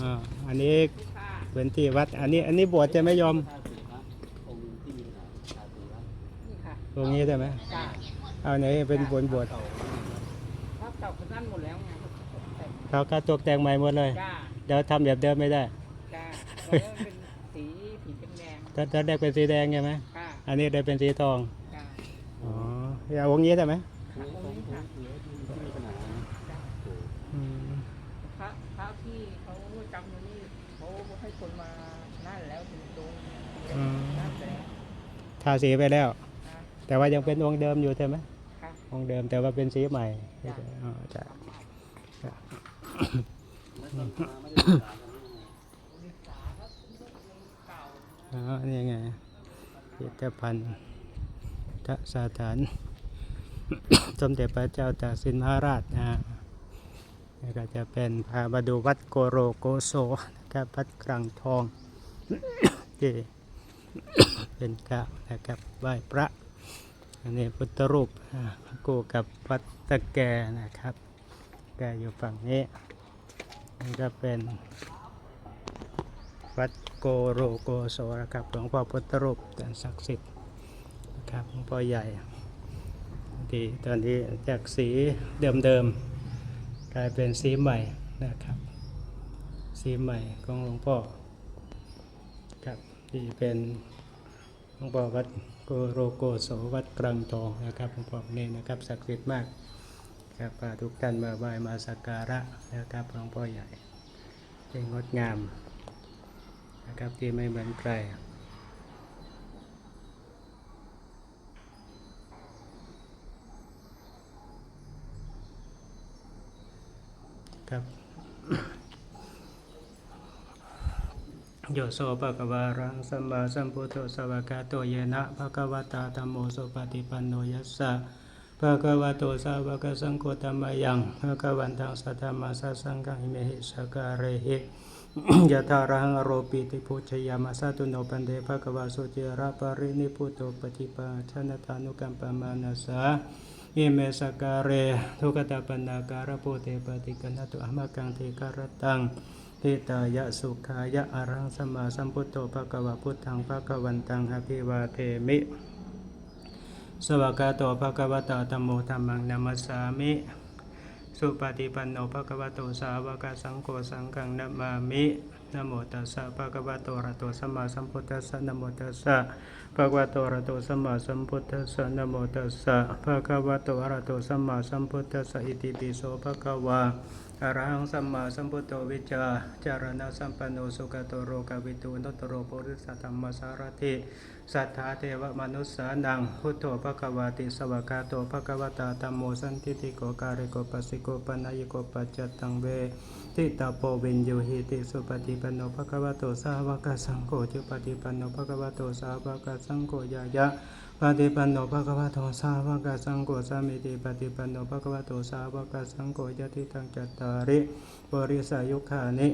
อ่าอันนี้พื้นที่วัด อันนี้ อันนี้บวชจะไม่ยอมนี่ค่ะตรงนี้ใช่ไหมจ้าเอาไหนเป็นบวชบวชภาพเก่าคนนั้นหมดแล้วไงเขาก็ตกแต่งใหม่หมดเลยจ้าเดี๋ยวทำแบบเดิมไม่ได้จ้าแล้วเป็นสีผีเป็นแดงถ้าถ้าได้เป็นสีแดงใช่ไหมค่ะอันนี้ได้เป็นสีทองจ้าอ๋อเอาวงนี้ใช่ไหม ค่ะองค์นี้ค่ะ อืม พระพระ ที่เขาจำอยู่นี่เขาให้คนมานั่นแล้วถึงตรงนั่นแล้วทาสีไปแล้ว นะแต่ว่ายังเป็นองค์เดิมอยู่ใช่ไหมค่ะองค์เดิมแต่ว่าเป็นสีใหม่จ้ะอ๋อจ้ะจ้ะอ๋อนี่ไงพิพิธภัณฑ์ทสถาน สมเด็จพระเจ้าตากสินมหาราชนะฮะ นี่ก็จะเป็นพามาดูวัดโกโรโกโซนะครับวัดกลางทองที่เป็นกาวนะครับไหว้พระอันนี้พุทธรูปอ่าคู่กับวัดตะแกนะครับแกอยู่ฝั่งนี้นี่ก็เป็นวัดโกโรโกโสนะครับหลวงพ่อพุทธรูปแต่ศักดิ์สิทธิ์นะครับหลวงพ่อใหญ่ที่ตอนนี้จากสีเดิมๆ กลายเป็นสีใหม่นะครับ สีใหม่ของหลวงพ่อครับที่เป็นหลวงพ่อวัดโกโรโกโสวัดกลางทองนะครับหลวงพ่อเนี่นะครับศักดิ์สิทธิ์มากครับพาทุกท่านมาไหว้มาสักการะนะครับหลวงพ่อใหญ่ที่งดงามนะครับที่ไม่เหมือนใคร ครับโยโสภะคะวารังสัมมาสัมพุทโธสวากาโตเยนะภะคะวตาธัมโมสุปฏิปันโนยัสสะภะคะวะโตสาวกสังโฆธัมมยังภะคะวันตังสัทธมมาสัสสังฆอิเมหิสการเรหิยะถารังอโรปิติพุชยามาสตุโนปันเดภะคะวะโสเจระปรินิพุตโตปฏิปาชนะทานุกัมปมานาสา อิเมสการเร ทุกตาปนาการะโพเตปฏิกนตุอมะกังเทการตังทิตายะสุขายะอรังสัมมาสัมพุทโธภะคะวะพุทธังภะคะวันตังอภิวาเทมิ สวากาโตภะคะวะตาธัมโมธัมมังนัมสสามิ สุปฏิปันโนภะคะวะโตสาวกสังโฆสังฆังนัมมามิ นะโมตัสสะภะคะวะโตอะระโตสัมมาสัมพุทธัสสะนะโมตัสสะภะคะวะโตอะระโตสัมมาสัมพุทธัสสะนะโมตัสสะภะคะวะโตอะระโตสัมมาสัมพุทธัสสะอิติปิโสภะคะวะอรหังสัมมาสัมพุทโธวิจจาจารณะสัมปันโนสุขโตโรกาวิตูนตโรปุริสธรรมสารถิสัทธาเทวมนุสสานังพุทโธภควะติสวากาโตภควตาธัมโมสันติติโกการิโกปัสสิโกปนายโกปัจจตังเวทิตาโพวินโยหิติสุปฏิปันโนภควโตสาวกสังโฆจุปฏิปันโนภควโตสาวกสังโฆยายะ ปฏิปันโนภะคะวะโตสาวกสังโฆสามิติปฏิปันโนภะคะวะโตสาวกสังโฆยะติตังจัตตาริบริสายุคานิ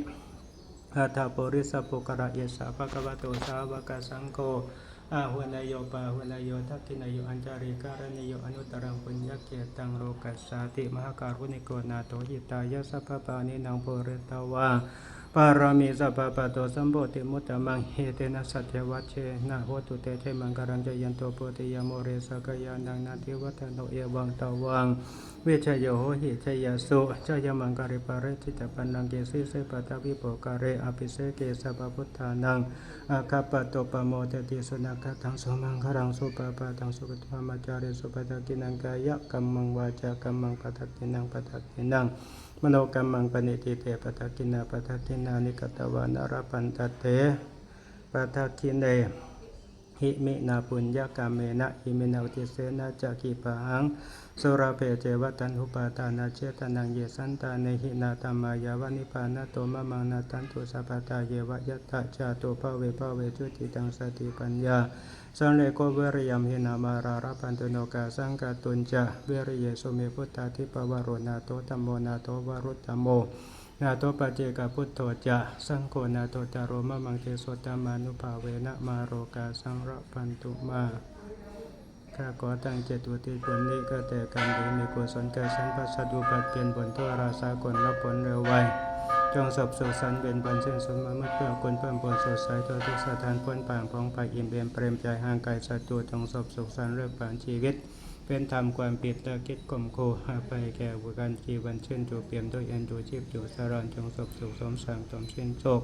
อัตถปริสปุกระเยสะภะคะวะโตสาวกสังโฆอาหุนายโยปาหุนายโยทักขินายโยอัญจาริการณิโยอนุตรังปุญญเกตังโลกัสสาติมหาการุณิโกนาโตหิตายะสัพพปานินังปุเรตวา ปารามิสัพพะปะโตสัมโพติมุตตมังเฮเตนะสัจเจวัชเชนะโหตุเตเทมังการังจยันโตโพติยโมเรสกยานังนาทิวัฒโนเอวังตาวัง วชโยโหหิชยสุจยมังการิปาริจิตปันนังเกสิเสปตวิโปการเรอภิเสเกสัพพุทธานังอาคาปโตปโมเตติสุนักทังสุมังครังสุปปะทังสุกตมาจาริสุปตกินังกายะกัมมังวาจากัมมังปทักกินังปทักกินังมโนกรรมังปณิติเตปทักกินาปทักกินานิกตวานารปันตเตปทักกินเน หิมินาปุญญากรรมเมนะหิมินาอุติเสนะจักิปังสุราเพเจวตันหุปาตานาเจตานังเยสันตาเนหินาตมายาวานิพานาโตมะมังนาตันตุสัพพตาเยวะยัตตะจาตุภเวภเวจุติตังสติปัญญาสังเลโกเวริยมหินามาราราปันตุโนกาสังกาตุนจะเวริเยสุเมพุทธาทิปวโรนาโตตัมโมนาโตวรุตตมโม นาโตปเจกพุทโธจะสังโฆนาโตจาโรมะมังเทโสตามานุภาเวนะมาโรกาสังระปันตุมาข้าขอตั้งเจตุติผลนี้ก็แต่กรรมดีมีกุศลแก่สันพสัตว์อุบัตเป็นผลทั่วราสากลรับผลเร็วไวจงสบสุขสันเป็นบันเช่นสมมาเมื่อเพื่อคุณเพิ่มปนสดใสตัวทุกสถานพ้นผ่านพองไปอิ่มเอมเปรมใจห่างไกลศัตรูจงสบสุขสันต์เลิกผ่านชีวิต เป็นธรรมความผิดตะคิดข่มขู่หาไปแก่บุกันจีวันเชื่นจูเปี่ยมด้วยเอ็นดูชีพจูสารานจงสบสุขสมสังสมสิ้นโชค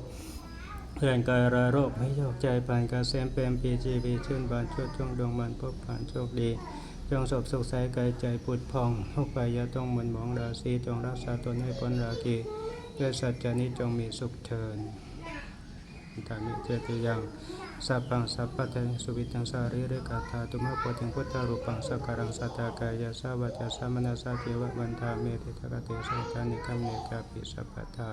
เพื่อนกายระโรคให้โยกใจผ่านกาเซมเปรมปีจีบีชื่นบานชดจงดวงมันพบผ่านโชคดีจงสบสุขใสกายใจปุดพองทุกไปยาต้องมันมองราศีจงรักษาตนให้พ้นรากีด้วยสัจจานี้จงมีสุขเทินตามิเจติยัง สัพพังสัพพะเทสุวิตังสารีริกาธาตุมะโพธิงพุทธรูปังสักการังสัตตากายสาวัจจาสามนาสาเทวะวันทาเมติทกติสัตานิกัมเนกาปิสัพพะทา